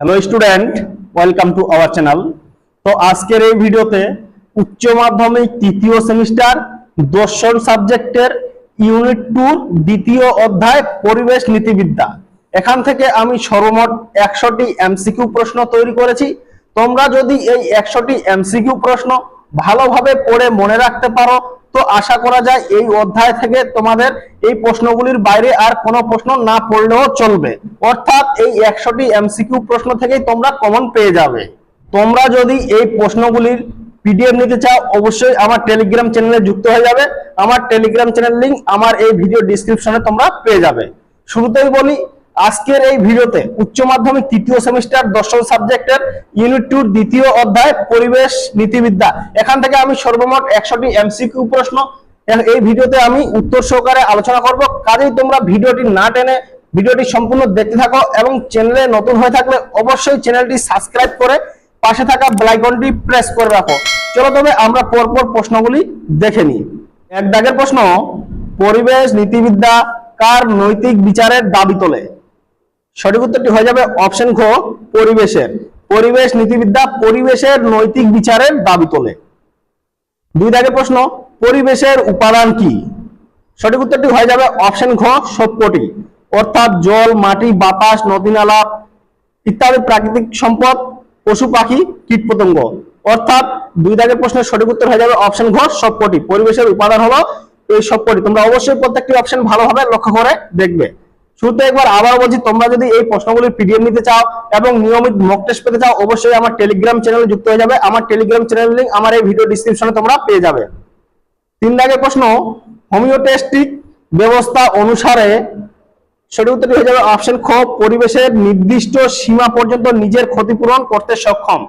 Hello student welcome to our channel তো আজকের এই ভিডিওতে উচ্চ মাধ্যমিক তৃতীয় সেমিস্টার দর্শন সাবজেক্টের ইউনিট টু দ্বিতীয় অধ্যায় পরিবেশ নীতিবিদ্যা। এখান থেকে আমি সর্বমোট একশোটি এমসিকিউ প্রশ্ন তৈরি করেছি। তোমরা যদি এই একশোটি এমসিকিউ প্রশ্ন ভালোভাবে পড়ে মনে রাখতে পারো তো আশা করা যায় এই অধ্যায় থেকে তোমাদের এই প্রশ্নগুলির বাইরে আর কোনো প্রশ্ন না পড়লেও চলবে। অর্থাৎ এই একশোটি এমসিকিউ প্রশ্ন থেকেই তোমরা কমন পেয়ে যাবে। তোমরা যদি এই প্রশ্নগুলির পিডিএফ নিতে চাও, অবশ্যই আমার টেলিগ্রাম চ্যানেলে যুক্ত হয়ে যাবে। আমার টেলিগ্রাম চ্যানেল লিংক আমার এই ভিডিও ডিসক্রিপশনে তোমরা পেয়ে যাবে। শুরুতেই বলি আজকের এই ভিডিওতে উচ্চ মাধ্যমিক তৃতীয় সেমিস্টার দশম সাবজেক্টের ইউনিট টুর দ্বিতীয় অধ্যায় পরিবেশ নীতিবিদ্যা। এখান থেকে আমি সর্বমোট একশোটি এমসিকিউ প্রশ্ন। এই ভিডিওতে আমি উত্তর সহকারে আলোচনা করব। কাজেই তোমরা ভিডিওটি না টেনে ভিডিওটি সম্পূর্ণ দেখতে থাকো এবং চ্যানেলে নতুন হয়ে থাকলে অবশ্যই চ্যানেলটি সাবস্ক্রাইব করে পাশে থাকা বেল আইকনটি প্রেস করে রাখো। চলো তবে আমরা পরপর প্রশ্নগুলি দেখে নিই। এক দাগের প্রশ্ন, পরিবেশ নীতিবিদ্যা কার নৈতিক বিচারের দাবি তোলে? সঠিক উত্তরটি হয়ে যাবে অপশন ঘ পরিবেশের পরিবেশ, নীতিবিদ্যা, পরিবেশের নৈতিক বিচারের দাবি তোলে। দুই দাগের প্রশ্ন, পরিবেশের উপাদান কি? সঠিক উত্তরটি হয়ে যাবে অপশন ঘ, সবকটি। অর্থাৎ জল, মাটি, বাতাস নদী নালা ইত্যাদি প্রাকৃতিক সম্পদ, পশু, পাখি, কীটপতঙ্গ। অর্থাৎ দুই দাগের প্রশ্নের সঠিক উত্তর হয়ে যাবে অপশন ঘ, সবকটি। পরিবেশের উপাদান হলো এই সবকটি। তোমরা অবশ্যই প্রত্যেকটি অপশন ভালোভাবে লক্ষ্য করে দেখবে। শুরুতে একবার আবার বলছি, তোমরা যদি এই প্রশ্নগুলির পিডিএফ নিতে চাও এবং নিয়মিত মক টেস্ট পেতে চাও, অবশ্যই আমার টেলিগ্রাম চ্যানেলে যুক্ত হয়ে যাবে। আমার টেলিগ্রাম চ্যানেল লিংক আমার এই ভিডিও ডিসক্রিপশনে তোমরা পেয়ে যাবে। তিন দাগের প্রশ্ন হোমিওটেস্টিক ব্যবস্থা অনুসারে সঠিক উত্তরটি হয়ে যাবে অপশন খ, পরিবেশের নির্দিষ্ট সীমা পর্যন্ত নিজের ক্ষতিপূরণ করতে সক্ষম।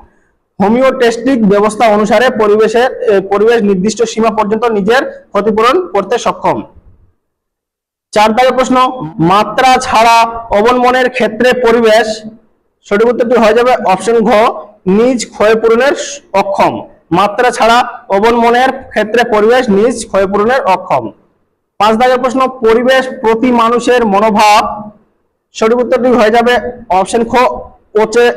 হোমিওটেস্টিক ব্যবস্থা অনুসারে পরিবেশের পরিবেশ নির্দিষ্ট সীমা পর্যন্ত নিজের ক্ষতিপূরণ করতে সক্ষম। চার দাগের প্রশ্ন, মাত্রা ছাড়া অবলম্বনের ক্ষেত্রে পরিবেশ, সঠিক উত্তরটি হয়ে যাবে? অপশন ঘ, নিজ ক্ষয়পূরণের অক্ষম। মাত্রা ছাড়া অবলম্বনের ক্ষেত্রে পরিবেশ, নিজ ক্ষয়পূরণের অক্ষম। পাঁচ দাগের প্রশ্ন, পরিবেশ প্রতি মানুষের মনোভাব, সঠিক উত্তরটি হয়ে যাবে? অপশন খ অচে-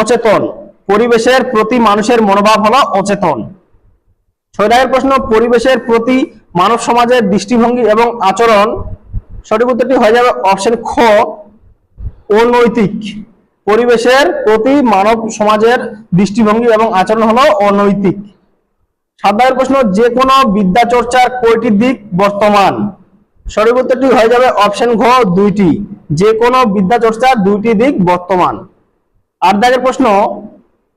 অচেতন। পরিবেশের প্রতি মানুষের মনোভাব হলো অচেতন। ছয় দাগের প্রশ্ন, পরিবেশের প্রতি মানব সমাজের দৃষ্টিভঙ্গি এবং আচরণ সঠিক উত্তরটি হয়ে যাবে অপশন খ, অনৈতিক। পরিবেশের প্রতি মানব সমাজের দৃষ্টিভঙ্গি এবং আচরণ হলো অনৈতিক। দাগের প্রশ্ন যে কোনো বিদ্যা চর্চার কয়টি দিক বর্তমান? সঠিক উত্তরটি হয়ে যাবে অপশন ঘ, দুইটি। যে কোনো বিদ্যা চর্চার দুইটি দিক বর্তমান। আট দাগের প্রশ্ন,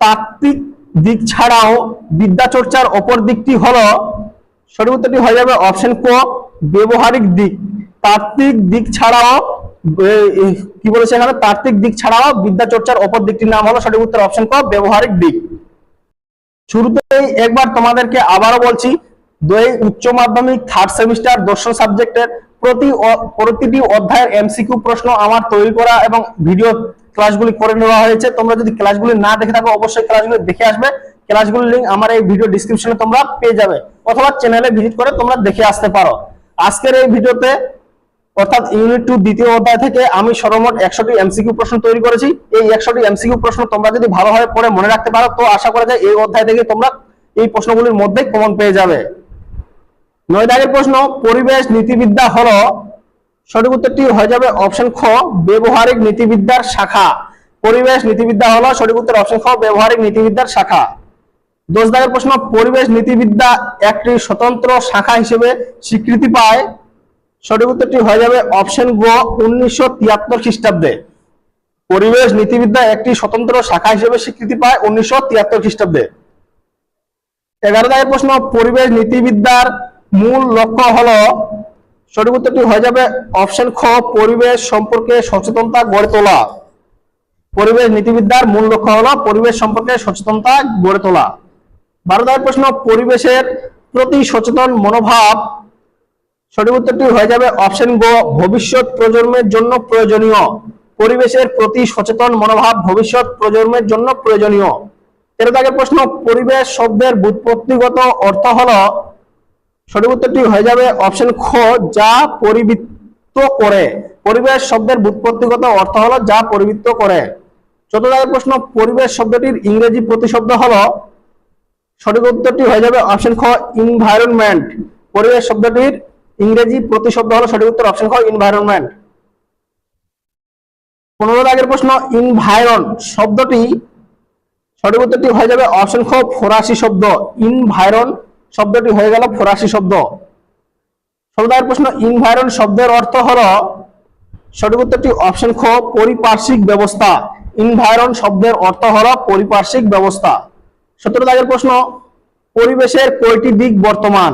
তাত্ত্বিক দিক ছাড়াও বিদ্যা চর্চার অপর দিকটি হলো? সঠিক উত্তরটি হয়ে যাবে অপশন ক, ব্যবহারিক দিক। তাত্ত্বিক দিক ছাড়াও কি বলেছে এখানে? তাত্ত্বিক দিক ছাড়াও বিদ্যা চর্চার অপর দিকটির নাম হলো সঠিক উত্তর অপশন ক, ব্যবহারিক দিক। শুরুতেই একবার তোমাদেরকে আবারও বলছি, দুই উচ্চ মাধ্যমিক থার্ড সেমিস্টার দর্শন সাবজেক্টের প্রতি প্রতিটি অধ্যায়ের এমসিকিউ প্রশ্ন আমার তৈরি করা এবং ভিডিও ক্লাসগুলি করে নেওয়া হয়েছে। তোমরা যদি ক্লাসগুলি না দেখে থাকো, অবশ্যই ক্লাসগুলি দেখে আসবে। ক্লাসগুলির লিঙ্ক আমার এই ভিডিও ডিসক্রিপশনে তোমরা পেয়ে যাবে। অথবা চ্যানেলে ভিজিট করে তোমরা দেখে আসতে পারো। আজকের এই ভিডিওতে অর্থাৎ ইউনিট টু দ্বিতীয় অধ্যায় থেকে আমি সর্বমোট একশোটি এমসিকিউ প্রশ্ন তৈরি করেছি। এই একশোটি এমসিকিউ প্রশ্ন তোমরা যদি ভালোভাবে পড়ে মনে রাখতে পারো, তো আশা করা যায় এই অধ্যায় থেকে তোমরা এই প্রশ্নগুলির মধ্যে কমন পেয়ে যাবে। নয় দাগের প্রশ্ন, পরিবেশ নীতিবিদ্যা হলো, সঠিক উত্তরটি হয়ে যাবে অপশন খ, ব্যবহারিক নীতিবিদ্যার শাখা। পরিবেশ নীতিবিদ্যা হলো, সঠিক উত্তর অপশন খ, ব্যবহারিক নীতিবিদ্যার শাখা। দশ দাগের প্রশ্ন, পরিবেশ নীতিবিদ্যা একটি স্বতন্ত্র শাখা হিসেবে স্বীকৃতি পায়। সঠিক উত্তরটি হয়ে যাবে অপশন গ, উনিশশো তিয়াত্তর খ্রিস্টাব্দে। পরিবেশ, নীতিবিদ্যা একটি স্বতন্ত্র শাখা হিসেবে স্বীকৃতি পায় উনিশশো তিয়াত্তর খ্রিস্টাব্দে। এগারো দাগের প্রশ্ন, পরিবেশ, নীতিবিদ্যার মূল লক্ষ্য হলো, সঠিক উত্তরটি হয়ে যাবে অপশন খ, পরিবেশ সম্পর্কে সচেতনতা গড়ে তোলা। পরিবেশ, নীতিবিদ্যার মূল লক্ষ্য হল পরিবেশ সম্পর্কে সচেতনতা গড়ে তোলা। বারো দাগের প্রশ্ন, পরিবেশের প্রতি সচেতন মনোভাব সঠিক উত্তরটি হয়ে যাবে অপশন গ ভবিষ্যৎ প্রজন্মের জন্য প্রয়োজনীয়। পরিবেশের প্রতি সচেতন মনোভাব ভবিষ্যৎ প্রজন্মের জন্য প্রয়োজনীয়। তেরো দাগের প্রশ্ন, পরিবেশ শব্দের ব্যুৎপত্তিগত অর্থ হলো? সঠিক উত্তরটি হয়ে যাবে অপশন খ, যা পরিবৃত্ত করে। পরিবেশ শব্দের ব্যুৎপত্তিগত অর্থ হলো যা পরিবৃত্ত করে। চতুর্থ দাগের প্রশ্ন, পরিবেশ শব্দটির ইংরেজি প্রতিশব্দ হলো? সঠিক উত্তরটি হয়ে যাবে অপশন খ ইনভায়রনমেন্ট পরিবেশ শব্দটির ইংরেজি প্রতিশব্দ হলো সঠিক উত্তর অপশন খ ইনভায়রনমেন্ট পনেরো দাগের প্রশ্ন ইনভায়রন শব্দটি সঠিক উত্তরটি হয়ে যাবে অপশন খ ফরাসি শব্দ। ইনভায়রন শব্দটি হয়ে গেল ফরাসি শব্দ। দাগের প্রশ্ন ইনভায়রন শব্দের অর্থ হলো সঠিক উত্তরটি অপশন খ, পরিপার্শ্বিক ব্যবস্থা। ইনভায়রন শব্দের অর্থ হলো পরিপার্শ্বিক ব্যবস্থা। সতেরো দাগের প্রশ্ন, পরিবেশের কয়টি দিক বর্তমান?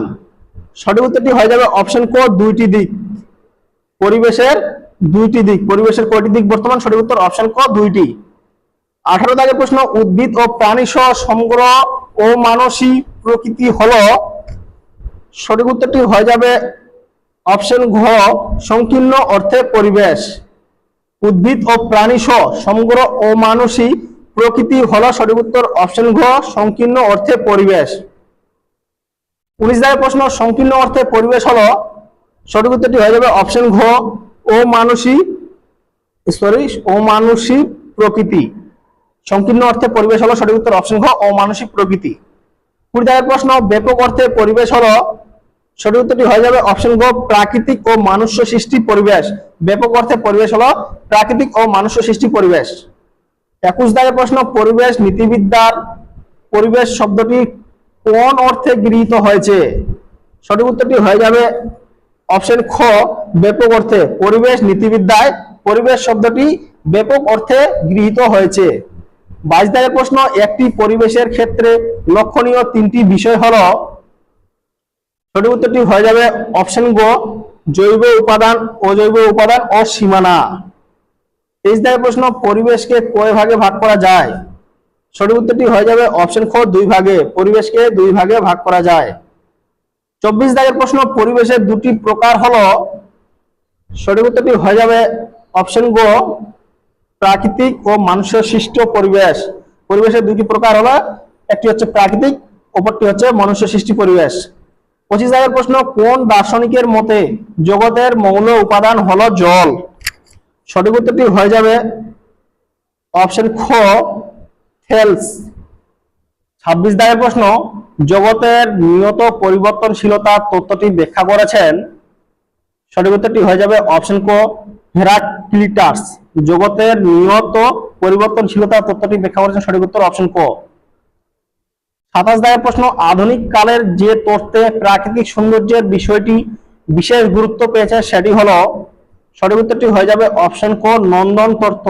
সঠিক উত্তরটি হয়ে যাবে অপশন ক দুইটি দিক। পরিবেশের দুইটি দিক। পরিবেশের কয়টি দিক বর্তমান? সঠিক উত্তর অপশন ক দুইটি। আঠারো দাগের প্রশ্ন, উদ্ভিদ ও প্রাণী সহ সমগ্র ও মানসিক প্রকৃতি হল। সঠিক উত্তরটি হয়ে যাবে অপশন ঘ, সংকীর্ণ অর্থে পরিবেশ। উদ্ভিদ ও প্রাণী সহ সমগ্র ও মানসিক প্রকৃতি হল। সঠিক উত্তর অপশন ঘ, সংকীর্ণ অর্থে পরিবেশ। উনিশ দাগের প্রশ্ন, সংকীর্ণ অর্থে পরিবেশ হলো, সঠিক উত্তরটি হয়ে যাবে অপশন ঘ ও মানসিক সরি ও মানসিক প্রকৃতি। সংকীর্ণ অর্থে পরিবেশ হলো, সঠিক উত্তর অপশন ঘ ও মানসিক প্রকৃতি। কুড়ি দাগের প্রশ্ন, ব্যাপক অর্থে পরিবেশ হলো, সঠিক উত্তরটি হয়ে যাবে অপশন গ প্রাকৃতিক ও মানুষ্য সৃষ্টি পরিবেশ। ব্যাপক অর্থে পরিবেশ হলো, প্রাকৃতিক ও মানুষ্য সৃষ্টি পরিবেশ। একুশ দাগের প্রশ্ন, পরিবেশ, নীতিবিদ্যার পরিবেশ শব্দটি কোন অর্থে গৃহীত হয়েছে? সঠিক উত্তরটি হয়ে যাবে অপশন খ, ব্যাপক অর্থে। পরিবেশ, নীতিবিদ্যায় পরিবেশ শব্দটি ব্যাপক অর্থে গৃহীত হয়েছে। বাইশ প্রশ্ন, একটি পরিবেশের ক্ষেত্রে লক্ষণীয় তিনটি বিষয় হলো, সঠিক উত্তরটি হয়ে যাবে অপশন গ, জৈব উপাদান, অজৈব উপাদান ও সীমানা। তেইশ দাগের প্রশ্ন, পরিবেশকে কয় ভাগে ভাগ করা যায়? সঠিক উত্তরটি হয়ে যাবে অপশন খ দুই ভাগে। পরিবেশকে দুই ভাগে ভাগ করা যায়। চব্বিশ দাগের প্রশ্ন পরিবেশের দুটি প্রকার হলো। সঠিক উত্তরটি হয়ে যাবে অপশন গ প্রাকৃতিক ও মানুষের সৃষ্ট পরিবেশ। পরিবেশের দুটি প্রকার হলো, একটি হচ্ছে প্রাকৃতিক, অপরটি হচ্ছে মনুষ্য সৃষ্টি পরিবেশ। পঁচিশ দাগের প্রশ্ন, কোন দার্শনিকের মতে জগতের মৌল উপাদান হলো জল? সঠিক উত্তরটি হয়ে যাবে অপশন খ ছাব্বিশ দাগের প্রশ্ন, জগতের নিয়ত পরিবর্তনশীলতা তত্ত্বটি ব্যাখ্যা করেছেন। সঠিক উত্তরটি হয়ে যাবে অপশন ক, হেরাক্লিটাস। জগতের নিয়ত পরিবর্তনশীলতা তত্ত্বটি ব্যাখ্যা করেছেন সঠিক উত্তর অপশন ক। সাতাশ দাগের প্রশ্ন, আধুনিক কালের যে তত্ত্বে প্রাকৃতিক সৌন্দর্যের বিষয়টি বিশেষ গুরুত্ব পেয়েছে সেটি হলো, সঠিক উত্তরটি হয়ে যাবে অপশন ক, নন্দন তত্ত্ব।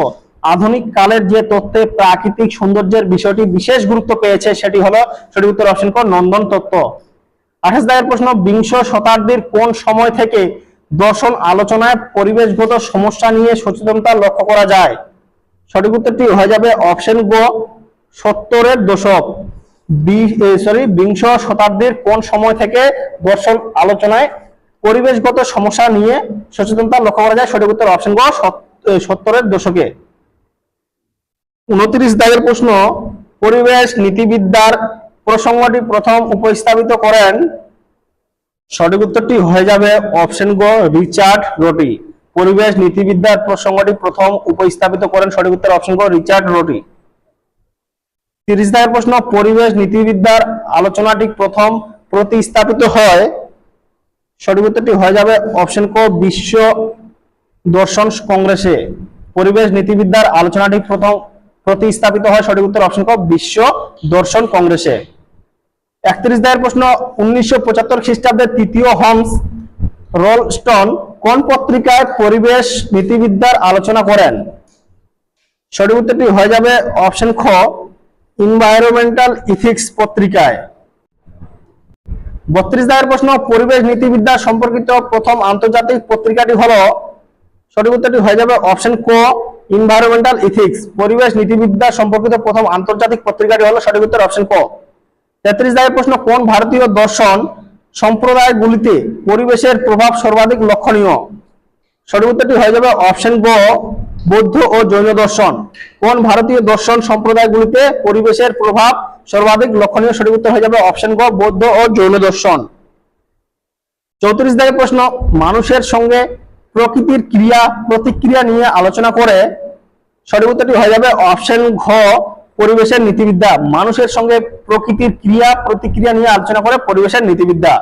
আধুনিক কালের যে তত্ত্বে প্রাকৃতিক সৌন্দর্যের বিষয়টি বিশেষ গুরুত্ব পেয়েছে, সেটি হলো সঠিক উত্তর অপশন ক নন্দন তত্ত্ব। আঠাশ দায়ের প্রশ্ন, বিংশ শতাব্দীর কোন সময় থেকে দর্শন আলোচনায় পরিবেশগত সমস্যা নিয়ে সচেতনতা লক্ষ্য করা যায়? সঠিক উত্তরটি হয়ে যাবে অপশন গ, সত্তরের দশক। সরি বিংশ শতাব্দীর কোন সময় থেকে দর্শন আলোচনায় পরিবেশগত সমস্যা নিয়ে সচেতনতা লক্ষ্য করা যায়? সঠিক উত্তর অপশন গ সত্তরের দশকে। উনত্রিশ দাগের প্রশ্ন, পরিবেশ নীতিবিদ্যার প্রসঙ্গটি প্রথম উপস্থাপিত করেন। সঠিক উত্তরটি হয়ে যাবে অপশন গ, রিচার্ড রোটি। পরিবেশ নীতিবিদ্যার প্রসঙ্গটি প্রথম উপস্থাপিত করেন, সঠিক উত্তর অপশন গ, রিচার্ড রোটি। তিরিশ দাগের প্রশ্ন, পরিবেশ নীতিবিদ্যার আলোচনাটি প্রথম প্রতিস্থাপিত হয়। সঠিক উত্তরটি হয়ে যাবে অপশন ক, বিশ্ব দর্শন কংগ্রেসে। পরিবেশ নীতিবিদ্যার আলোচনাটি প্রথম প্রতিস্থাপিত হয় সঠিক উত্তর অপশন ক, বিশ্ব দর্শন কংগ্রেসে। একত্রিশ দায়ের প্রশ্ন, উনিশশো পঁচাত্তর খ্রিস্টাব্দের তৃতীয় হোমস রোলস্টন কোন পত্রিকায় পরিবেশ নীতিবিদ্যার আলোচনা করেন? সঠিক উত্তরটি হয়ে যাবে অপশন খ ইনভায়রনমেন্টাল ইথিক্স পত্রিকায়। বত্রিশ দায়ের প্রশ্ন, পরিবেশ নীতিবিদ্যা সম্পর্কিত প্রথম আন্তর্জাতিক পত্রিকাটি হলো, সঠিক উত্তরটি হয়ে যাবে অপশন ক ইনভায়রনমেন্টাল ইথিক্স পরিবেশ নীতিবিদ্যা সম্পর্কিত প্রথম আন্তর্জাতিক পত্রিকাটি হলো সঠিক উত্তর অপশন ক তেত্রিশ দায়ের প্রশ্ন, কোন ভারতীয় দর্শন সম্প্রদায়গুলিতে পরিবেশের প্রভাব সর্বাধিক লক্ষণীয়? সঠিক উত্তরটি হয়ে যাবে অপশন গ বৌদ্ধ ও জৈন দর্শন। কোন ভারতীয় দর্শন সম্প্রদায়গুলিতে পরিবেশের প্রভাব সর্বাধিক লক্ষণীয়? সঠিক উত্তর হয়ে যাবে অপশন গ বৌদ্ধ ও জৈন দর্শন। চৌত্রিশ দায়ের প্রশ্ন, মানুষের সঙ্গে প্রকৃতির ক্রিয়া, প্রতিক্রিয়া নিয়ে আলোচনা করে সঠিক উত্তরটি হয়ে যাবে অপশন ঘ, পরিবেশের নীতিবিদ্যা। মানুষের সঙ্গে প্রকৃতির ক্রিয়া, প্রতিক্রিয়া নিয়ে আলোচনা করে পরিবেশের নীতিবিদ্যা।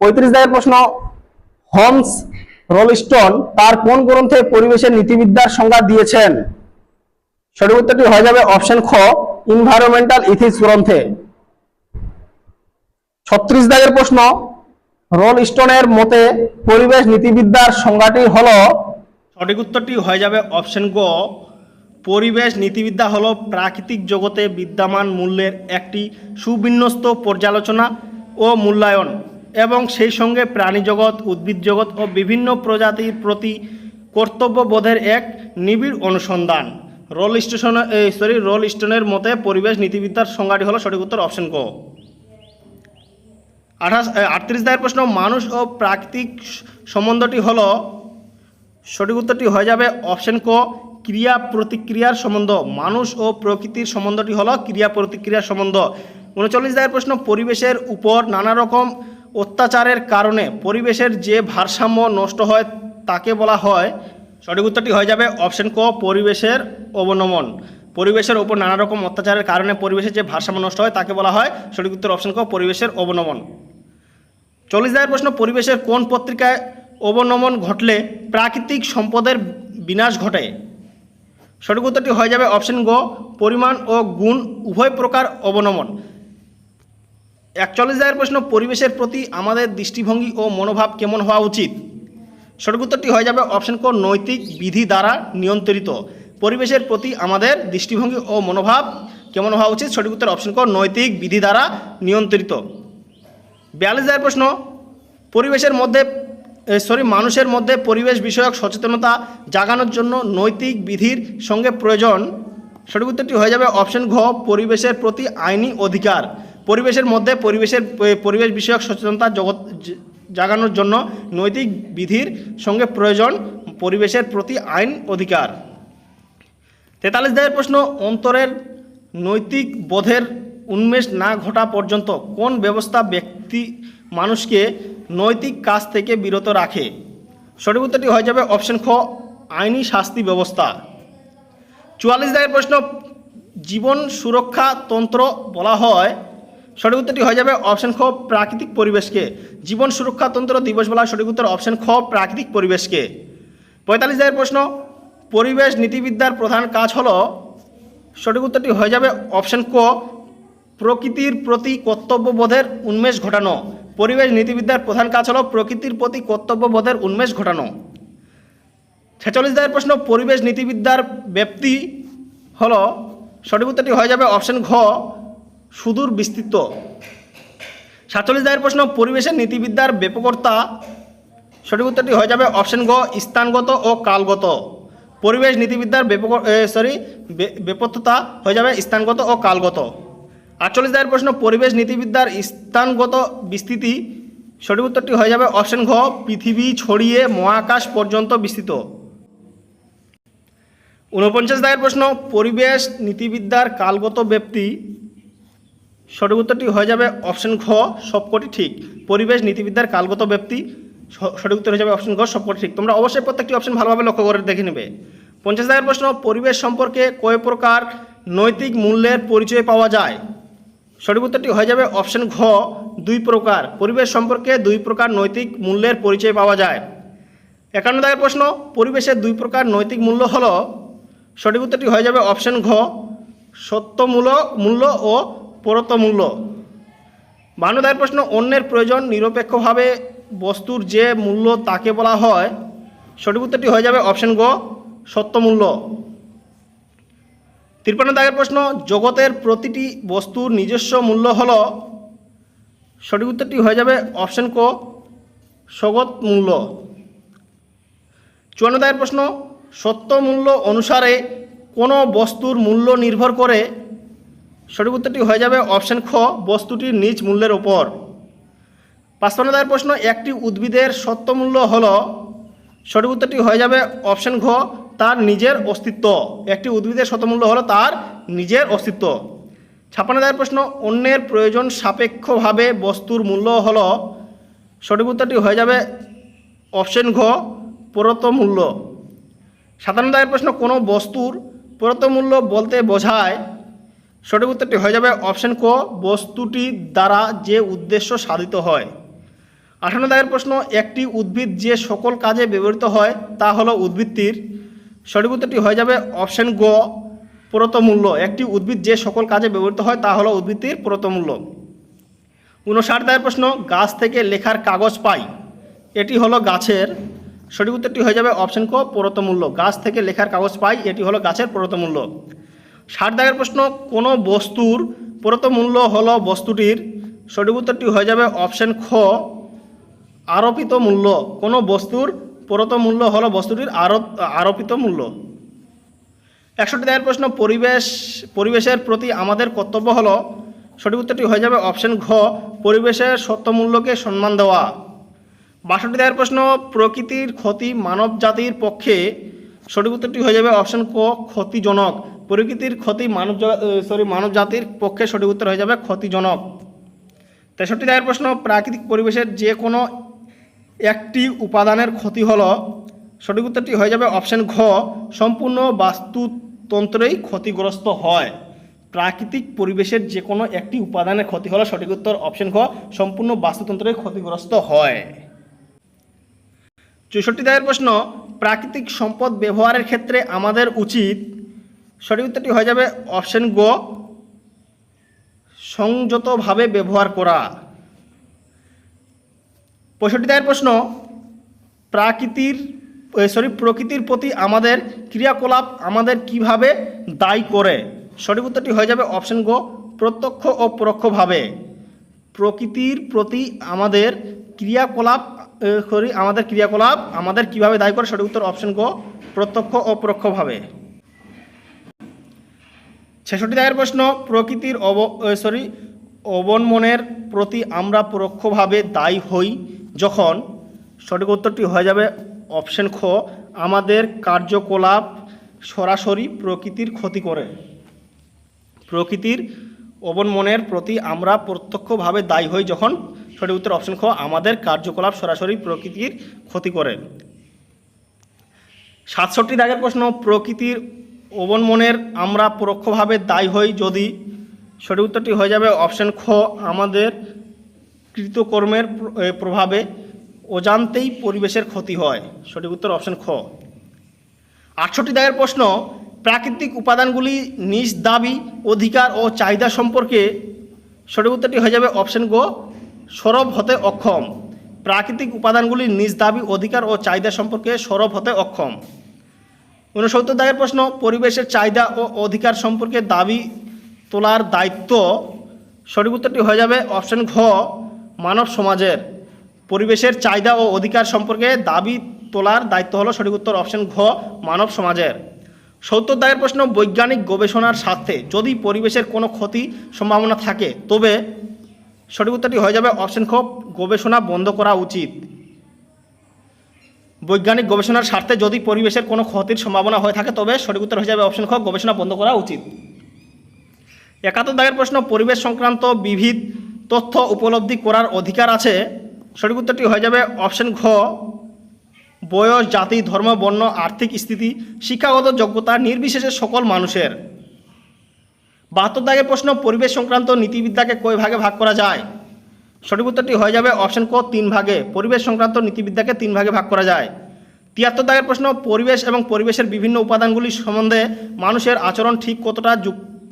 পঁয়ত্রিশ দায়ের প্রশ্ন, হোমস রোলস্টন তার কোন গ্রন্থে পরিবেশের নীতিবিদ্যার সংজ্ঞা দিয়েছেন? সঠিক উত্তরটি হয়ে যাবে অপশন খ ইনভায়রনমেন্টাল ইথিক্স গ্রন্থে। ছত্রিশ দাগের প্রশ্ন রোল স্টোনের মতে, পরিবেশ নীতিবিদ্যার সংজ্ঞাটি হল সঠিক উত্তরটি হয়ে যাবে অপশন গ। পরিবেশ নীতিবিদ্যা হল প্রাকৃতিক জগতে বিদ্যমান মূল্যের একটি সুবিন্যস্ত পর্যালোচনা ও মূল্যায়ন এবং সেই সঙ্গে প্রাণী জগৎ, উদ্ভিদ জগৎ ও বিভিন্ন প্রজাতির প্রতি কর্তব্যবোধের এক নিবিড় অনুসন্ধান। রোল স্টেশন সরি রোল স্টোনের মতে পরিবেশ নীতিবিদ্যার সংজ্ঞাটি হলো সঠিক উত্তর অপশন ক। আঠাশ আটত্রিশ দায়ের প্রশ্ন, মানুষ ও প্রাকৃতিক সম্বন্ধটি হল, সঠিক উত্তরটি হয়ে যাবে অপশন ক, ক্রিয়া প্রতিক্রিয়ার সম্বন্ধ। মানুষ ও প্রকৃতির সম্বন্ধটি হল ক্রিয়া প্রতিক্রিয়ার সম্বন্ধ। উনচল্লিশ দায়ের প্রশ্ন, পরিবেশের উপর নানা রকম অত্যাচারের কারণে পরিবেশের যে ভারসাম্য নষ্ট হয় তাকে বলা হয়, সঠিক উত্তরটি হয়ে যাবে অপশন ক, পরিবেশের অবনমন। পরিবেশের উপর নানা রকম অত্যাচারের কারণে পরিবেশের যে ভারসাম্য নষ্ট হয় তাকে বলা হয় সঠিক উত্তর অপশন ক, পরিবেশের অবনমন। চল্লিশ দায়ের প্রশ্ন পরিবেশের কোন পত্রিকায় অবনমন ঘটলে প্রাকৃতিক সম্পদের বিনাশ ঘটে? সঠিক উত্তরটি হয়ে যাবে অপশন গ, পরিমাণ ও গুণ উভয় প্রকার অবনমন। একচল্লিশ দায়ের প্রশ্ন পরিবেশের প্রতি আমাদের দৃষ্টিভঙ্গি ও মনোভাব কেমন হওয়া উচিত? সঠিক উত্তরটি হয়ে যাবে অপশন ক, নৈতিক বিধি দ্বারা নিয়ন্ত্রিত। পরিবেশের প্রতি আমাদের দৃষ্টিভঙ্গি ও মনোভাব কেমন হওয়া উচিত? সঠিক উত্তর অপশন ক, নৈতিক বিধি দ্বারা নিয়ন্ত্রিত। বিয়াল্লিশ হাজার প্রশ্ন। পরিবেশের মধ্যে সরি মানুষের মধ্যে পরিবেশ বিষয়ক সচেতনতা জাগানোর জন্য নৈতিক বিধির সঙ্গে প্রয়োজন। সঠিক উত্তরটি হয়ে যাবে অপশন ঘ, পরিবেশের প্রতি আইনি অধিকার। পরিবেশের মধ্যে পরিবেশের পরিবেশ বিষয়ক সচেতনতা জগৎ জাগানোর জন্য নৈতিক বিধির সঙ্গে প্রয়োজন। পরিবেশের প্রতি আইন অধিকার। তেতাল্লিশ দায়ের প্রশ্ন, অন্তরের নৈতিক বোধের উন্মেষ না ঘটা পর্যন্ত কোন ব্যবস্থা ব্যক্তি মানুষকে নৈতিক কাজ থেকে বিরত রাখে? সঠিক উত্তরটি হয়ে যাবে অপশন খ, আইনি শাস্তি ব্যবস্থা। চুয়াল্লিশ দায়ের প্রশ্ন, জীবন সুরক্ষা তন্ত্র বলা হয়। সঠিক উত্তরটি হয়ে যাবে অপশন খ, প্রাকৃতিক পরিবেশকে। জীবন সুরক্ষা তন্ত্র দিবস বলা সঠিক উত্তর অপশন খ, প্রাকৃতিক পরিবেশকে। পঁয়তাল্লিশ দায়ের প্রশ্ন, পরিবেশ নীতিবিদ্যার প্রধান কাজ হলো? সঠিক উত্তরটি হয়ে যাবে অপশন ক প্রকৃতির প্রতি কর্তব্যবোধের উন্মেষ ঘটানো। পরিবেশ নীতিবিদ্যার প্রধান কাজ হলো প্রকৃতির প্রতি কর্তব্যবোধের উন্মেষ ঘটানো। ছেচল্লিশ দায়ের প্রশ্ন, পরিবেশ নীতিবিদ্যার ব্যাপ্তি হলো, সঠিক উত্তরটি হয়ে যাবে অপশন ঘ, সুদূর বিস্তৃত। সাতচল্লিশ দায়ের প্রশ্ন, পরিবেশের নীতিবিদ্যার ব্যাপকতা, সঠিক উত্তরটি হয়ে যাবে অপশন গ স্থানগত ও কালগত। পরিবেশ নীতিবিদ্যার ব্যাপক সরি ব্যাপকতা হয়ে যাবে স্থানগত ও কালগত। আটচল্লিশ দায়ের প্রশ্ন, পরিবেশ নীতিবিদ্যার স্থানগত বিস্তৃতি। সঠিক উত্তরটি হয়ে যাবে অপশন ঘ, পৃথিবী ছড়িয়ে মহাকাশ পর্যন্ত বিস্তৃত। ঊনপঞ্চাশ দায়ের প্রশ্ন, পরিবেশ নীতিবিদ্যার কালগত ব্যাপ্তি। সঠিক উত্তরটি হয়ে যাবে অপশন ঘ, সবকটি ঠিক। পরিবেশ নীতিবিদ্যার কালগত ব্যক্তি সঠিক উত্তর হয়ে যাবে অপশন ঘ, সবকটি ঠিক। তোমরা অবশ্যই প্রত্যেকটি অপশন ভালোভাবে লক্ষ্য করে দেখে নেবে। পঞ্চাশ দায়ের প্রশ্ন, পরিবেশ সম্পর্কে কয় প্রকার নৈতিক মূল্যের পরিচয় পাওয়া যায়? সঠিক উত্তরটি হয়ে যাবে অপশন ঘ, দুই প্রকার। পরিবেশ সম্পর্কে দুই প্রকার নৈতিক মূল্যের পরিচয় পাওয়া যায়। একান্ন দাগের প্রশ্ন পরিবেশের দুই প্রকার নৈতিক মূল্য হল। সঠিক উত্তরটি হয়ে যাবে অপশন ঘ সত্যমূল্য মূল্য ও পরত মূল্য বান্ন দায়ের প্রশ্ন, অন্যের প্রয়োজন নিরপেক্ষভাবে বস্তুর যে মূল্য তাকে বলা হয়। সঠিক উত্তরটি হয়ে যাবে অপশন গ, সত্যমূল্য। তিরপান্ন দাগের প্রশ্ন, জগতের প্রতিটি বস্তুর নিজস্ব মূল্য হল, সঠিক উত্তরটি হয়ে যাবে অপশন ক, সগত মূল্য। চুয়ান্ন দাগের প্রশ্ন, সত্য মূল্য অনুসারে কোনো বস্তুর মূল্য নির্ভর করে, সঠিক উত্তরটি হয়ে যাবে অপশন খ, বস্তুটির নিজ মূল্যের ওপর পাঁচপান্ন দায়ের প্রশ্ন, একটি উদ্ভিদের সত্য মূল্য হল, সঠিক উত্তরটি হয়ে যাবে অপশন ঘ তার নিজের অস্তিত্ব। একটি উদ্ভিদের শতমূল্য হলো তার নিজের অস্তিত্ব। ছাপ্পান্ন দায়ের প্রশ্ন, অন্যের প্রয়োজন সাপেক্ষভাবে বস্তুর মূল্য হল, সঠিক উত্তরটি হয়ে যাবে অপশন ঘ পরত মূল্য। সাতান্ন দায়ের প্রশ্ন, কোনো বস্তুর প্রতমূল্য বলতে বোঝায়, সঠিক উত্তরটি হয়ে যাবে অপশন ক, বস্তুটি দ্বারা যে উদ্দেশ্য সাধিত হয়। আঠান্ন দায়ের প্রশ্ন, একটি উদ্ভিদ যে সকল কাজে ব্যবহৃত হয় তা হলো উদ্ভিদটির সঠিক উত্তরটি হয়ে যাবে অপশন গ প্রতমূল্য একটি উদ্ভিদ যে সকল কাজে ব্যবহৃত হয় তা হলো উদ্ভিদটির প্রতমূল্য উনষাট দাগের প্রশ্ন, গাছ থেকে লেখার কাগজ পাই। এটি হলো গাছের। সঠিক উত্তরটি হয়ে যাবে অপশন ক প্রতমূল্য গাছ থেকে লেখার কাগজ পাই, এটি হলো গাছের প্রতমূল্য ষাট দাগের প্রশ্ন, কোনো বস্তুর প্রতমূল্য হলো বস্তুটির? সঠিক উত্তরটি হয়ে যাবে অপশন খ, আরোপিত মূল্য। কোনো বস্তুর প্রত মূল্য হলো বস্তুটির আরোপ, আরোপিত মূল্য। একষট্টি দায়ের প্রশ্ন, পরিবেশ, পরিবেশের প্রতি আমাদের কর্তব্য হলো, সঠিক উত্তরটি হয়ে যাবে অপশন ঘ, পরিবেশের সত্য মূল্যকে সম্মান দেওয়া। বাষট্টি দায়ের প্রশ্ন, প্রকৃতির ক্ষতি মানব জাতির পক্ষে, সঠিক উত্তরটি হয়ে যাবে অপশন ক, ক্ষতিজনক। প্রকৃতির ক্ষতি মানব সরি মানব জাতির পক্ষে সঠিক উত্তর হয়ে যাবে ক্ষতিজনক। তেষট্টি দায়ের প্রশ্ন, প্রাকৃতিক পরিবেশের যে কোনো একটি উপাদানের ক্ষতি হলো, সঠিক উত্তরটি হয়ে যাবে অপশান ঘ, সম্পূর্ণ বাস্তুতন্ত্রেই ক্ষতিগ্রস্ত হয়। প্রাকৃতিক পরিবেশের যে কোনো একটি উপাদানের ক্ষতি হলো, সঠিক উত্তর অপশন ঘ, সম্পূর্ণ বাস্তুতন্ত্রেই ক্ষতিগ্রস্ত হয়। চৌষট্টি দায়ের প্রশ্ন, প্রাকৃতিক সম্পদ ব্যবহারের ক্ষেত্রে আমাদের উচিত, সঠিক উত্তরটি হয়ে যাবে অপশন গ, সংযতভাবে ব্যবহার করা। পঁয়ষট্টি দায়ের প্রশ্ন, প্রাকৃতির সরি প্রকৃতির প্রতি আমাদের ক্রিয়াকলাপ আমাদের কীভাবে দায়ী করে? সঠিক উত্তরটি হয়ে যাবে অপশন গো প্রত্যক্ষ ও পরোক্ষভাবে। প্রকৃতির প্রতি আমাদের ক্রিয়াকলাপ সরি আমাদের ক্রিয়াকলাপ আমাদের কীভাবে দায়ী করে? সঠিক উত্তর অপশন গো প্রত্যক্ষ ও পরোক্ষভাবে। ছেষট্টি দায়ের প্রশ্ন, প্রকৃতির অব সরি অবনমনের প্রতি আমরা পরোক্ষভাবে দায়ী হই? যখন সঠিক উত্তরটি হয়ে যাবে অপশন খ, আমাদের কার্যকলাপ সরাসরি প্রকৃতির ক্ষতি করে। প্রকৃতির অবনমনের প্রতি আমরা প্রত্যক্ষভাবে দায়ী হই যখন সঠিক উত্তর অপশন খ, আমাদের কার্যকলাপ সরাসরি প্রকৃতির ক্ষতি করে। সাতষট্টি দাগের প্রশ্ন, প্রকৃতির অবনমনের আমরা পরোক্ষভাবে দায়ী হই যদি সঠিক উত্তরটি হয়ে যাবে অপশন খ, আমাদের কৃতকর্মের প্র- প্রভাবে অজান্তেই পরিবেশের ক্ষতি হয়। সঠিক উত্তর অপশন খ। আটষট্টি দাগের প্রশ্ন, প্রাকৃতিক উপাদানগুলি নিজ দাবি, অধিকার ও চাহিদা সম্পর্কে সঠিক উত্তরটি হয়ে যাবে অপশন গো, সরব হতে অক্ষম। প্রাকৃতিক উপাদানগুলি নিজ দাবি, অধিকার ও চাহিদা সম্পর্কে সরব হতে অক্ষম। ঊনসত্তর দাগের প্রশ্ন, পরিবেশের চাহিদা ও অধিকার সম্পর্কে দাবি তোলার দায়িত্ব, সঠিক উত্তরটি হয়ে যাবে অপশন ঘ মানব সমাজের পরিবেশের চাহিদা ও অধিকার সম্পর্কে দাবি তোলার দায়িত্ব হলো সঠিক উত্তর অপশন ঘ, মানব সমাজের। সত্তর দায়ের প্রশ্ন, বৈজ্ঞানিক গবেষণার স্বার্থে যদি পরিবেশের কোনো ক্ষতি সম্ভাবনা থাকে, তবে সঠিক উত্তরটি হয়ে যাবে অপশন খ, গবেষণা বন্ধ করা উচিত। বৈজ্ঞানিক গবেষণার স্বার্থে যদি পরিবেশের কোনো ক্ষতির সম্ভাবনা হয়ে থাকে, তবে সঠিক উত্তর হয়ে যাবে অপশন খ, গবেষণা বন্ধ করা উচিত। একাত্তর দাগের প্রশ্ন, পরিবেশ সংক্রান্ত বিবিধ তথ্য উপলব্ধি করার অধিকার আছে। সঠিক উত্তরটি হয়ে যাবে অপশন ঘ, বয়স, জাতি, ধর্ম, বর্ণ, আর্থিক স্থিতি, শিক্ষাগত যোগ্যতা, নির্বিশেষে সকল মানুষের। বাহাত্তর দাগের প্রশ্ন, পরিবেশ সংক্রান্ত নীতিবিদ্যাকে কয় ভাগে ভাগ করা যায়? সঠিক উত্তরটি হয়ে যাবে অপশন ক, তিন ভাগে। পরিবেশ সংক্রান্ত নীতিবিদ্যাকে তিন ভাগে ভাগ করা যায়। তিয়াত্তর দাগের প্রশ্ন, পরিবেশ এবং পরিবেশের বিভিন্ন উপাদানগুলি সম্বন্ধে মানুষের আচরণ ঠিক কতটা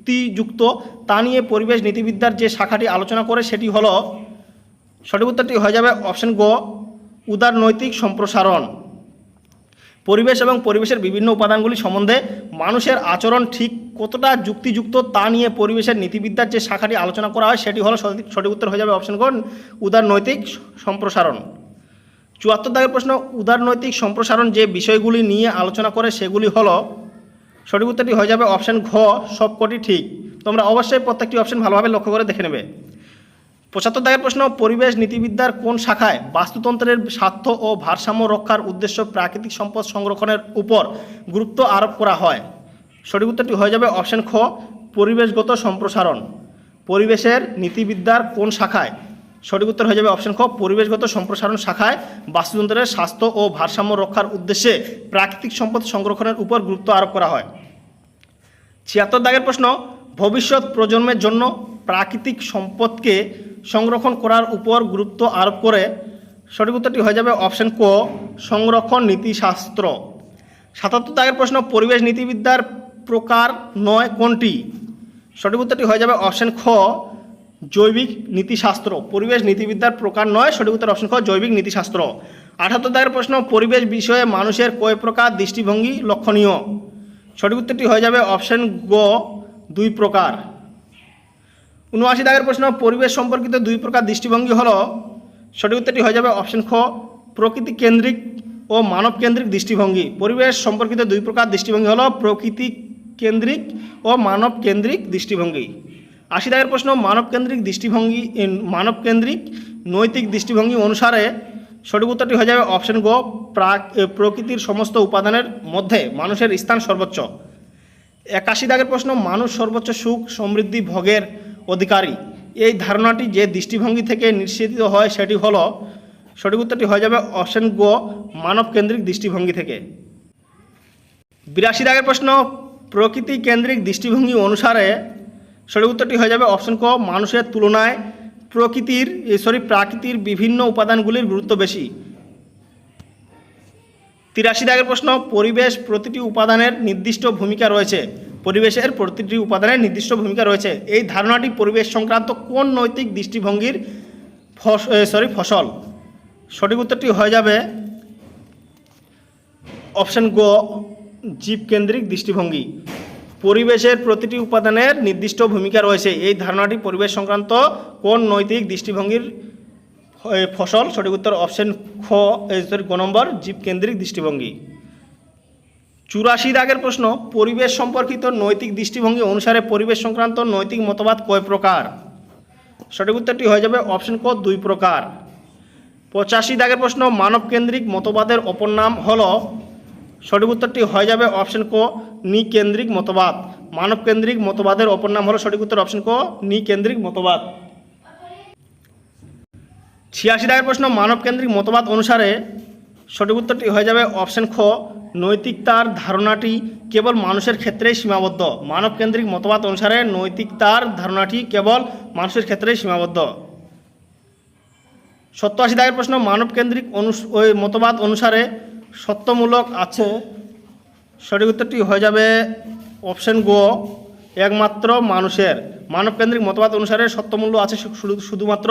যুক্তিযুক্ত, তা নিয়ে পরিবেশ নীতিবিদ্যার যে শাখাটি আলোচনা করে সেটি হলো, সঠিক উত্তরটি হয়ে যাবে অপশন গ উদারনৈতিক সম্প্রসারণ। পরিবেশ এবং পরিবেশের বিভিন্ন উপাদানগুলি সম্বন্ধে মানুষের আচরণ ঠিক কতটা যুক্তিযুক্ত, তা নিয়ে পরিবেশের নীতিবিদ্যার যে শাখাটি আলোচনা করা হয় সেটি হলো, সঠিক উত্তর হয়ে যাবে অপশন গ উদারনৈতিক সম্প্রসারণ। চুয়াত্তর দাগের প্রশ্ন উদারনৈতিক সম্প্রসারণ যে বিষয়গুলি নিয়ে আলোচনা করে সেগুলি হলো সঠিক উত্তরটি হয়ে যাবে অপশন ঘ, সবকটি ঠিক। তোমরা অবশ্যই প্রত্যেকটি অপশন ভালোভাবে লক্ষ্য করে দেখে নেবে। পঁচাত্তর দাগের প্রশ্ন, পরিবেশ নীতিবিদ্যার কোন শাখায় বাস্তুতন্ত্রের স্বার্থ ও ভারসাম্য রক্ষার উদ্দেশ্য প্রাকৃতিক সম্পদ সংরক্ষণের উপর গুরুত্ব আরোপ করা হয়? সঠিক উত্তরটি হয়ে যাবে অপশন খ, পরিবেশগত সম্প্রসারণ। পরিবেশের নীতিবিদ্যার কোন শাখায় সঠিক উত্তর হয়ে যাবে অপশন খ পরিবেশগত সম্প্রসারণ শাখায় বাস্তুতন্ত্রের স্বাস্থ্য ও ভারসাম্য রক্ষার উদ্দেশ্যে প্রাকৃতিক সম্পদ সংরক্ষণের উপর গুরুত্ব আরোপ করা হয়। ছিয়াত্তর দাগের প্রশ্ন, ভবিষ্যৎ প্রজন্মের জন্য প্রাকৃতিক সম্পদকে সংরক্ষণ করার উপর গুরুত্ব আরোপ করে সঠিক উত্তরটি হয়ে যাবে অপশন ক, সংরক্ষণ নীতিশাস্ত্র সাতাত্তর দাগের প্রশ্ন, পরিবেশ নীতিবিদ্যার প্রকার নয় কোনটি? সঠিক উত্তরটি হয়ে যাবে অপশন খ জৈবিক নীতিশাস্ত্র। পরিবেশ নীতিবিদ্যার প্রকার নয়, সঠিক উত্তর অপশন খ জৈবিক নীতিশাস্ত্র। আঠাত্তর দাগের প্রশ্ন, পরিবেশ বিষয়ে মানুষের কয় প্রকার দৃষ্টিভঙ্গি লক্ষণীয়? সঠিক উত্তরটি হয়ে যাবে অপশন গ, দুই প্রকার। উনআশি দাগের প্রশ্ন, পরিবেশ সম্পর্কিত দুই প্রকার দৃষ্টিভঙ্গি হল, সঠিক উত্তরটি হয়ে যাবে অপশন খ প্রকৃতি কেন্দ্রিক ও মানব কেন্দ্রিক দৃষ্টিভঙ্গি। পরিবেশ সম্পর্কিত দুই প্রকার দৃষ্টিভঙ্গি হল প্রকৃতি কেন্দ্রিক ও মানব কেন্দ্রিক দৃষ্টিভঙ্গি। আশি দাগের প্রশ্ন, মানবকেন্দ্রিক দৃষ্টিভঙ্গি মানবকেন্দ্রিক নৈতিক দৃষ্টিভঙ্গি অনুসারে সঠিক উত্তরটি হয়ে যাবে অপশন গ, প্রাক প্রকৃতির সমস্ত উপাদানের মধ্যে মানুষের স্থান সর্বোচ্চ। একাশি দাগের প্রশ্ন, মানুষ সর্বোচ্চ সুখ, সমৃদ্ধি, ভোগের অধিকারী। এই ধারণাটি যে দৃষ্টিভঙ্গি থেকে নিশ্চিত হয় সেটি হল, সঠিক উত্তরটি হয়ে যাবে অপশন গ, মানবকেন্দ্রিক দৃষ্টিভঙ্গি থেকে। বিরাশি দাগের প্রশ্ন, প্রকৃতি কেন্দ্রিক দৃষ্টিভঙ্গি অনুসারে সঠিক উত্তরটি হয়ে যাবে অপশন ক, মানুষের তুলনায় প্রকৃতির সরি প্রাকৃতির বিভিন্ন উপাদানগুলির গুরুত্ব বেশি। তিরাশি দাগের প্রশ্ন, পরিবেশ প্রতিটি উপাদানের নির্দিষ্ট ভূমিকা রয়েছে। পরিবেশের প্রতিটি উপাদানের নির্দিষ্ট ভূমিকা রয়েছে। এই ধারণাটি পরিবেশ সংক্রান্ত কোন নৈতিক দৃষ্টিভঙ্গির সরি ফসল? সঠিক উত্তরটি হয়ে যাবে অপশন গ, জীবকেন্দ্রিক দৃষ্টিভঙ্গি। পরিবেশের প্রতিটি উপাদানের নির্দিষ্ট ভূমিকা রয়েছে। এই ধারণাটি পরিবেশ সংক্রান্ত কোন নৈতিক দৃষ্টিভঙ্গির ফসল? সঠিক উত্তর অপশন খ সরি গ নম্বর, জীবকেন্দ্রিক দৃষ্টিভঙ্গি। চুরাশি দাগের প্রশ্ন, পরিবেশ সম্পর্কিত নৈতিক দৃষ্টিভঙ্গি অনুসারে পরিবেশ সংক্রান্ত নৈতিক মতবাদ কয় প্রকার? সঠিক উত্তরটি হয়ে যাবে অপশন ক, দুই প্রকার। পঁচাশি দাগের প্রশ্ন, মানবকেন্দ্রিক মতবাদের অপর নাম হল সঠিক উত্তরটি হয়ে যাবে অপশন ক নিকেন্দ্রিক মতবাদ। মানবকেন্দ্রিক মতবাদের অপর নাম হলো সঠিক উত্তর অপশন ক নিকেন্দ্রিক মতবাদ। ছিয়াশি দাগের প্রশ্ন, মানবকেন্দ্রিক মতবাদ অনুসারে সঠিক উত্তরটি হয়ে যাবে অপশন খ নৈতিকতার ধারণাটি কেবল মানুষের ক্ষেত্রেই সীমাবদ্ধ। মানবকেন্দ্রিক মতবাদ অনুসারে নৈতিকতার ধারণাটি কেবল মানুষের ক্ষেত্রেই সীমাবদ্ধ। সত্য আশি দাগের প্রশ্ন, মানবকেন্দ্রিক অনু মতবাদ অনুসারে সত্যমূলক আছে। সঠিক উত্তরটি হয়ে যাবে অপশন গো, একমাত্র মানুষের। মানবকেন্দ্রিক মতবাদ অনুসারে সত্যমূল্য আছে শুধুমাত্র।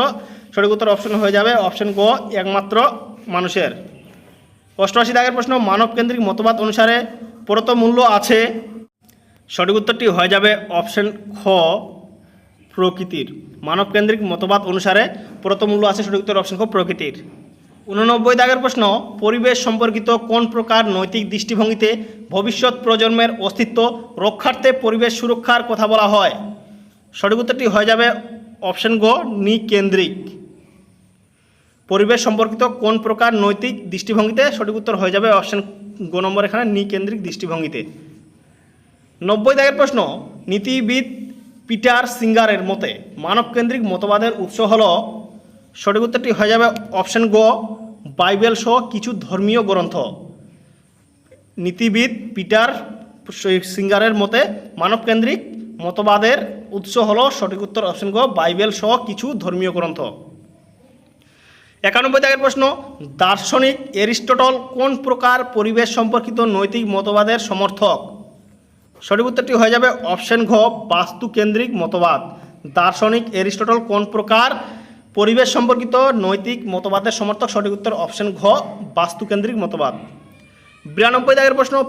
সঠিক উত্তর অপশন হয়ে যাবে অপশন গো, একমাত্র মানুষের। অষ্টআশি দাগের প্রশ্ন, মানবকেন্দ্রিক মতবাদ অনুসারে প্রত মূল্য আছে। সঠিক উত্তরটি হয়ে যাবে অপশন খ, প্রকৃতির। মানবকেন্দ্রিক মতবাদ অনুসারে প্রতমূল্য আছে, সঠিক উত্তর অপশন খ, প্রকৃতির। উননব্বই দাগের প্রশ্ন, পরিবেশ সম্পর্কিত কোন প্রকার নৈতিক দৃষ্টিভঙ্গিতে ভবিষ্যৎ প্রজন্মের অস্তিত্ব রক্ষার্থে পরিবেশ সুরক্ষার কথা বলা হয়? সঠিক উত্তরটি হয়ে যাবে অপশন গ, নিকেন্দ্রিক। পরিবেশ সম্পর্কিত কোন প্রকার নৈতিক দৃষ্টিভঙ্গিতে? সঠিক উত্তর হয়ে যাবে অপশন গ নম্বর এখানে, নিকেন্দ্রিক দৃষ্টিভঙ্গিতে। নব্বই দাগের প্রশ্ন, নীতিবিদ পিটার সিঙ্গারের মতে মানবকেন্দ্রিক মতবাদের উৎস হল? সঠিক উত্তরটি হয়ে যাবে অপশন গ বাইবেল সহ কিছু ধর্মীয় গ্রন্থ। নীতিবিদ পিটার সিঙ্গারের মতে, মানবকেন্দ্রিক মতবাদের উৎস হল সঠিক উত্তর অপশন গ, বাইবেল সহ কিছু ধর্মীয় গ্রন্থ। একানব্বই দাগের প্রশ্ন, দার্শনিক এরিস্টটল কোন প্রকার পরিবেশ সম্পর্কিত নৈতিক মতবাদের সমর্থক? সঠিক উত্তরটি হয়ে যাবে অপশন ঘ, বাস্তুকেন্দ্রিক মতবাদ। দার্শনিক এরিস্টটল কোন প্রকার পরিবেশ সম্পর্কিত নৈতিক মতবাদের সমর্থক সঠিক উত্তর অপশন ঘ, বাস্তুকেন্দ্রিক মতবাদ। বিরানব্বই দাগের প্রশ্ন,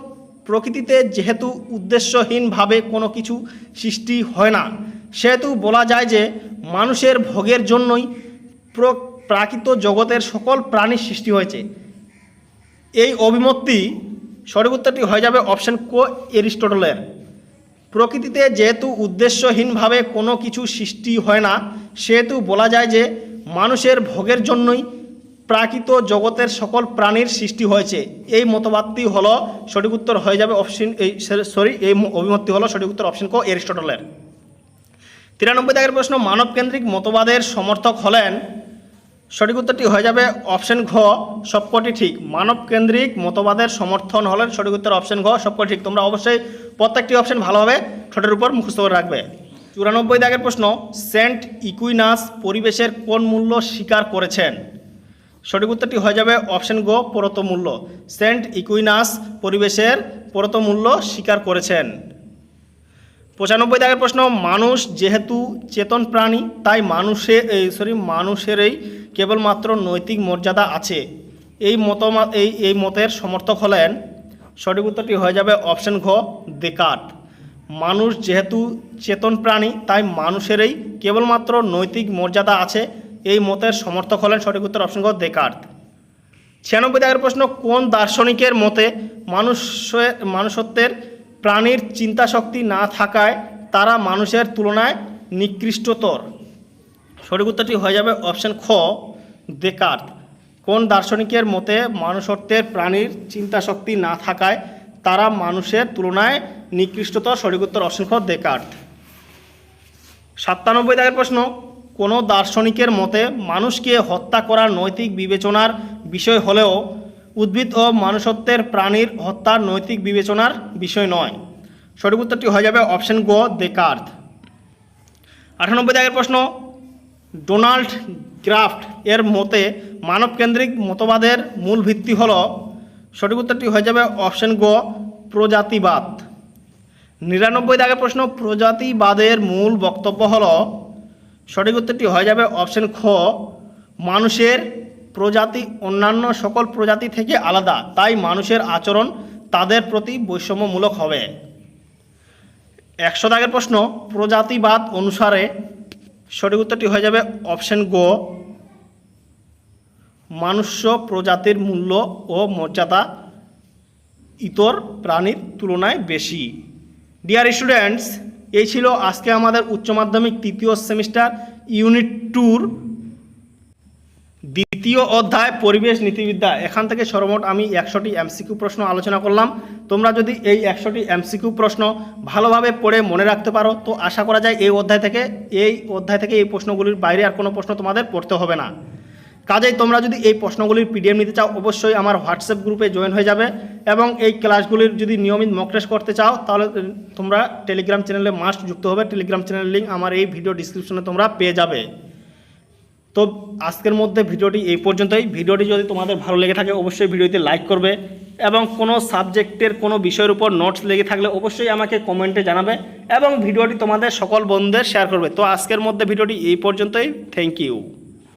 প্রকৃতিতে যেহেতু উদ্দেশ্যহীনভাবে কোনো কিছু সৃষ্টি হয় না, সেহেতু বলা যায় যে মানুষের ভোগের জন্যই প্র- প্রাকৃত জগতের সকল প্রাণীর সৃষ্টি হয়েছে। এই অভিমতটি সঠিক উত্তরটি হয়ে যাবে অপশন কো, এরিস্টটলের। প্রকৃতিতে যেহেতু উদ্দেশ্যহীনভাবে কোনো কিছু সৃষ্টি হয় না, সেহেতু বলা যায় যে মানুষের ভোগের জন্যই প্রাকৃত জগতের সকল প্রাণীর সৃষ্টি হয়েছে। এই মতবাদটি হলো সঠিক উত্তর হয়ে যাবে অপশন এই সরি এই অভিমতটি হলো সঠিক উত্তর অপশন কো এরিস্টটলের। তিরানব্বই দাগের প্রশ্ন, মানবকেন্দ্রিক মতবাদের সমর্থক হলেন সঠিক উত্তরটি হয়ে যাবে অপশন ঘ, সবকটি ঠিক। মানব কেন্দ্রিক মতবাদের সমর্থন হলেন সঠিক উত্তর অপশন ঘ, সবকটি ঠিক। তোমরা অবশ্যই প্রত্যেকটি অপশন ভালোভাবে ঠোঁটের উপর মুখস্থ করে রাখবে। চুরানব্বই দাগের প্রশ্ন, সেন্ট ইকুইনাস পরিবেশের কোন মূল্য স্বীকার করেছেন? সঠিক উত্তরটি হয়ে যাবে অপশন গো পরত মূল্য। সেন্ট ইকুইনাস পরিবেশের পরত মূল্য স্বীকার করেছেন। পঁচানব্বই দাগের প্রশ্ন, মানুষ যেহেতু চেতন প্রাণী, তাই মানুষের সরি মানুষেরই কেবলমাত্র নৈতিক মর্যাদা আছে। এই মতমা, এই এই মতের সমর্থক হলেন, সঠিক উত্তরটি হয়ে যাবে অপশন ঘ দেকাট মানুষ যেহেতু চেতন প্রাণী, তাই মানুষেরই কেবলমাত্র নৈতিক মর্যাদা আছে। এই মতের সমর্থক হলেন সঠিক উত্তর অপশন ঘ দেকার্ত ছিয়ানব্বই দাগের প্রশ্ন, কোন দার্শনিকের মতে মানুষের মানুষত্বের প্রাণীর চিন্তা শক্তি না থাকায় তারা মানুষের তুলনায় নিকৃষ্টতর? সঠিক উত্তরটি হয়ে যাবে অপশন খ দেকার্ত কোন দার্শনিকের মতে মানুষত্বের প্রাণীর চিন্তা শক্তি না থাকায় তারা মানুষের তুলনায় নিকৃষ্টতর? সঠিক উত্তর অপশন খ দেকার্ত সাতানব্বই দাগের প্রশ্ন, কোনো দার্শনিকের মতে মানুষকে হত্যা করার নৈতিক বিবেচনার বিষয় হলেও উদ্ভিদ ও মানুষত্বের প্রাণীর হত্যার নৈতিক বিবেচনার বিষয় নয়? সঠিক উত্তরটি হয়ে যাবে অপশন গো দেকার্থ আটানব্বই দাগের প্রশ্ন ডোনাল্ড গ্রাফট এর মতে, মানবকেন্দ্রিক মতবাদের মূল ভিত্তি হল, সঠিক উত্তরটি হয়ে যাবে অপশন গ, প্রজাতিবাদ। নিরানব্বই দাগের প্রশ্ন, প্রজাতিবাদের মূল বক্তব্য হল, সঠিক উত্তরটি হয়ে যাবে অপশন খ, মানুষের প্রজাতি অন্যান্য সকল প্রজাতি থেকে আলাদা, তাই মানুষের আচরণ তাদের প্রতি বৈষম্যমূলক হবে। একশো দাগের প্রশ্ন, প্রজাতিবাদ অনুসারে সঠিক উত্তরটি হয়ে যাবে অপশান গো। মানুষ্য প্রজাতির মূল্য ও মর্যাদা ইতর প্রাণীর তুলনায় বেশি। ডিয়ার স্টুডেন্টস এই ছিল আজকে আমাদের উচ্চ মাধ্যমিক তৃতীয় সেমিস্টার ইউনিট টুর দ্বিতীয় অধ্যায়, পরিবেশ নীতিবিদ্যা। এখান থেকে সর্বমোট আমি একশোটি এমসিকিউ প্রশ্ন আলোচনা করলাম। তোমরা যদি এই একশোটি এমসিকিউ প্রশ্ন ভালোভাবে পড়ে মনে রাখতে পারো, তো আশা করা যায় এই অধ্যায় থেকে, এই অধ্যায় থেকে এই প্রশ্নগুলির বাইরে আর কোনো প্রশ্ন তোমাদের পড়তে হবে না। কাজেই তোমরা যদি এই প্রশ্নগুলির পিডিএফ নিতে চাও, অবশ্যই আমার হোয়াটসঅ্যাপ গ্রুপে জয়েন হয়ে যাবে এবং এই ক্লাসগুলির যদি নিয়মিত মক করতে চাও, তাহলে তোমরা টেলিগ্রাম চ্যানেলে মাস্ট যুক্ত হবে। টেলিগ্রাম চ্যানেলের লিঙ্ক আমার এই ভিডিও ডিসক্রিপশনে তোমরা পেয়ে যাবে। তো আজকের মধ্যে ভিডিওটি এই পর্যন্তই। ভিডিওটি যদি তোমাদের ভালো লেগে থাকে, অবশ্যই ভিডিওতে লাইক করবে এবং কোনো সাবজেক্টের কোনো বিষয়ের উপর নোটস লেগে থাকলে অবশ্যই আমাকে কমেন্টে জানাবে এবং ভিডিওটি তোমাদের সকল বন্ধুদের শেয়ার করবে। তো আজকের মধ্যে ভিডিওটি এই পর্যন্তই। Thank you